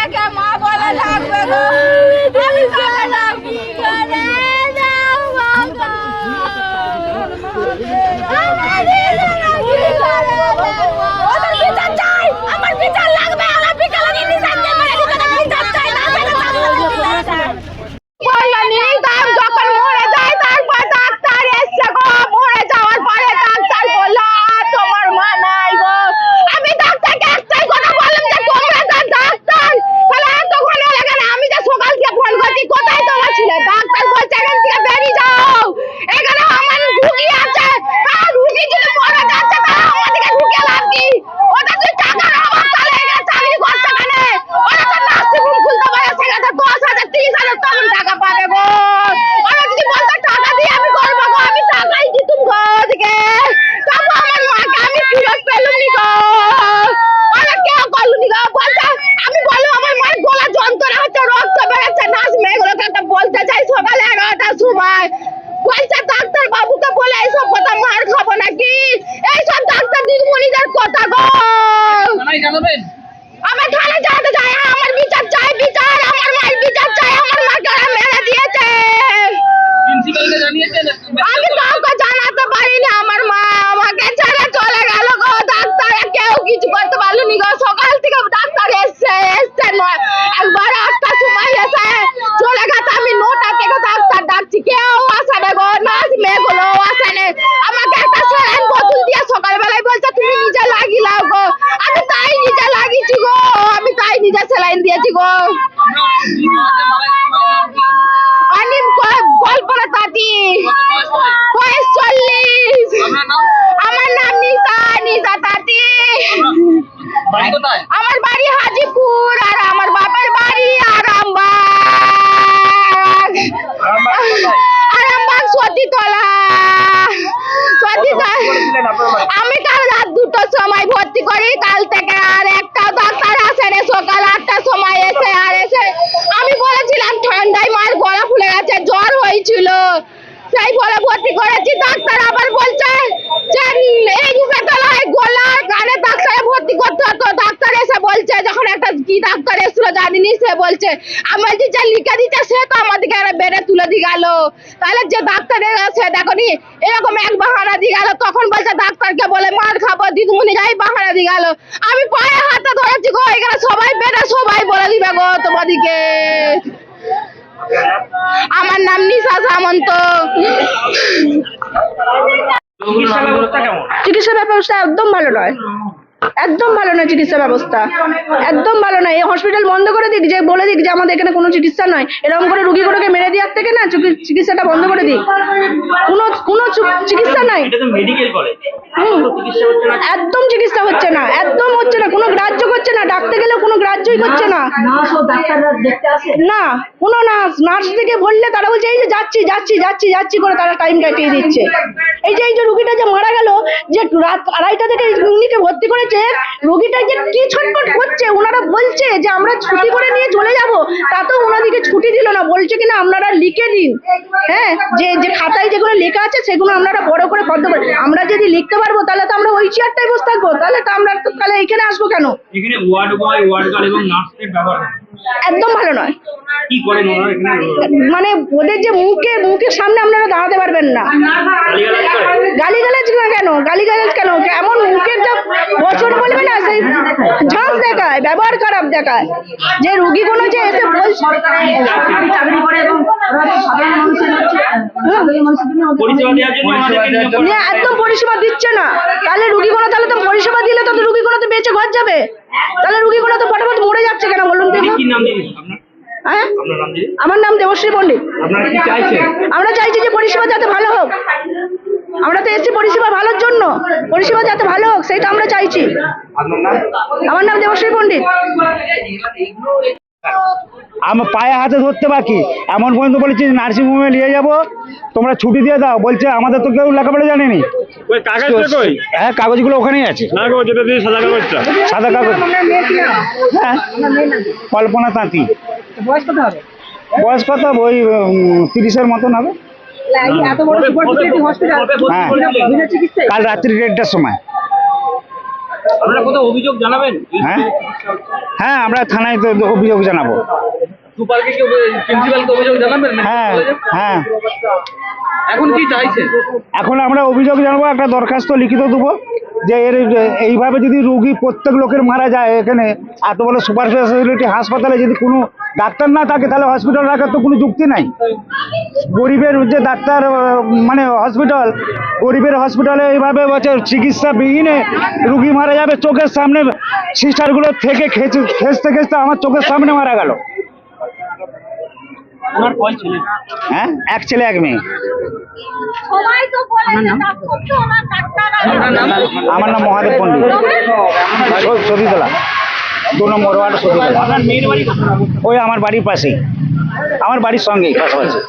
রেখে মা জানাবেন আমার থানা যাতে যায় আমার বিচার চাই বিচার আমার মায়ের বিচার চাই আমার মাকে ওরা মেরে দিয়েছে প্রিন্সিপালকে জানিয়েছেন আমি কাউকে জানাতে পারিনি আমার মা আমাকে ছেড়ে চলে গেল গো ডাক্তার কেউ কিছু করতে পারল গো সকাল থেকে ডাক্তার এসছে এসছে নয় একবার আটটার সময় এসে চলে গেছে আমি নটা থেকে ডাক্তার ডাকছি কেউ আসে না গো নার্স মেয়েগুলো আসে না আমাকে একটা স্যালাইন বোতল দিয়ে সকালবেলায় বলছে তুমি নিজে লাগি লাও গো আমি তাই নিজে লাগিয়েছি গো আমি তাই নিজে স্যালাইন দিয়েছি গো আমি ক- কল্পনা তাঁতি বয়স চল্লিশ আপনার নাম আমার নাম নিশা নিশা তাঁতি বাড়ি কোথায় আমার বাড়ি হাজিপুর আর আমার বাপের বাড়ি আরামবাগ আরামবাগ সতীতলা সতীতলা আমি কাল রাত দুটোর সময় ভর্তি করি কাল থেকে আর একটা ডাক্তার আসে রে সকাল আটটার সময় এসে আর এসে আমি বলেছিলাম ঠান্ডায় মার গলা ফুলে গেছে জ্বর হয়েছিল সেই বলে ভর্তি করেছি ডাক্তার আবার বলছে যে উম, এই রূপেতলায় গলা কানে ডাক্তারে ভর্তি করতে হতো ডাক্তার এসে বলছে যখন একটা কি ডাক্তার এসেছিল বলছে আমার যে যা লিখে দিচ্ছে সে তো আমাদেরকে আর বেড়ে তুলে দিয়ে গেল। তাহলে যে ডাক্তার সে দেখনি এরকম এক বাহানা দিয়ে গেল। তখন বলছে ডাক্তারকে বলে মার খাব দিদিমণি গাই বাহানা দিয়ে গেল। আমি পায়ে হাতে ধরেছি গো এখানে সবাই বেড়ে সবাই বলে দিবে গো তোমাদিকে আমার নাম নিশা সামন্ত। চিকিৎসা ব্যবস্থা একদম ভালো নয়। একদম ভালো নয় চিকিৎসা ব্যবস্থা। একদম ভালো নয়। এই হসপিটাল বন্ধ করে দিক যে বলে দিক যে আমাদের এখানে কোনো চিকিৎসা নয়। এরকম করে রুগীগুলোকে মেরে দেওয়ার থেকে না চিকি- চিকিৎসাটা বন্ধ করে দিক। কোনো কোনো চিকিৎসা নাই। একদম চিকিৎসা হচ্ছে না। একদম হচ্ছে না। কোনো গ্রাহ্য করছে না। ডাকতে গেলেও কোনো গ্রাহ্যই করছে না। না কোনো নার্স নার্স থেকে বললে তারা বলছে এই যে যাচ্ছি যাচ্ছি যাচ্ছি যাচ্ছি করে তারা টাইম কাটিয়ে দিচ্ছে। এই যে এই যে রুগীটা যে মারা গেল যে রাত আড়াইটা থেকে উনিকে ভর্তি করেছে রুগীটা যে কি ছটফট করছে ওনারা বলছে যে আমরা ছুটি করে নিয়ে চলে যাব তাতেও ওনাদেরকে ছুটি দিল না বলছে কিনা আপনারা লিখে দিন হ্যাঁ যে যে খাতায় যেগুলো লেখা আছে সেগুলো আপনারা বড় করে পদ্ম করে আমরা যদি লিখতে পারব তাহলে তো আমরা ওই চেয়ারটাই বসে থাকব তাহলে তো আমরা তো তাহলে এখানে আসব কেন? এখানে ওয়ার্ড বয় ওয়ার্ড গার্ড এবং নার্সের ব্যবহার একদম ভালো নয়। কি করেন ওনারা মানে ওদের যে মুখে মুখের সামনে আপনারা দাঁড়াতে পারবেন না। গালিগালাজ কেন? গালিগালাজ কেন? এমন মুখের যা বছর বলবে না দেখায় ব্যবহার খারাপ দেখায়। যে রুগীগুলো যে এসে বলছে নিয়ে একদম পরিষেবা দিচ্ছে না। তাহলে রুগীগুলো তাহলে তো পরিষেবা দিলে তো রুগীগুলো তো বেঁচে ঘর যাবে। তাহলে রুগীগুলো তো ফটাফট মরে যাচ্ছে কেন বলুন তো দিদি কি নাম দিদি আপনার হ্যাঁ? আপনার নাম দিদি আমার নাম দেবশ্রী পণ্ডিত। আপনারা কি চাইছেন? আমরা চাইছি যে পরিষেবা যাতে ভালো হোক। আমরা তো এসছি পরিষেবা ভালোর জন্য। পরিষেবা যাতে ভালো হোক সেটা আমরা চাইছি। আমার নাম দেবশ্রী পণ্ডিত। আমার পায়ে হাতে ধরতে বাকি। এমন পর্যন্ত বলেছি নার্সিং হোমে নিয়ে যাব। তোমরা ছুটি দিয়ে দাও। বলছে আমাদের তো কেউ লেখাপড়া জানেনি। হ্যাঁ কাগজগুলো ওখানেই আছে। সাদা কাগজ। হ্যাঁ কল্পনা তাঁতি। বয়স কত ওই তিরিশের মতন হবে। কাল রাত্রি দেড়টার সময়। অভিযোগ জানাবেন? হ্যাঁ? হ্যাঁ আমরা থানায় তো অভিযোগ জানাব। সুপারকে কি প্রিন্সিপালকে অভিযোগ জানাবেন? হ্যাঁ হ্যাঁ। এখন এখন আমরা অভিযোগ জানাব একটা দরখাস্ত লিখিত দেবো যে এর এইভাবে যদি রুগী প্রত্যেক লোকের মারা যায় এখানে এত বড় সুপার স্পেশালিটি হাসপাতালে যদি কোনো ডাক্তার না থাকে তাহলে হসপিটাল রাখার তো কোনো যুক্তি নাই। গরিবের যে ডাক্তার মানে হসপিটাল গরিবের হসপিটালে এইভাবে বছর চিকিৎসা বিহীনে রুগী মারা যাবে চোখের সামনে সিস্টারগুলো থেকে খেঁচে খেঁচতে খেঁচতে আমার চোখের সামনে মারা গেল। ওনার কয় ছেলে? হ্যাঁ এক ছেলে এক মেয়ে। সবাই তো বলে যে ডাক্তার তো আমার নাম আমার নাম মহাদেব পণ্ডিত। সতীতলা। দু নম্বর ওয়ার্ড সতীতলা আপনার মেয়ের বাড়ি ওই আমার বাড়ির পাশেই। আমার বাড়ির সঙ্গেই পাশাপাশি।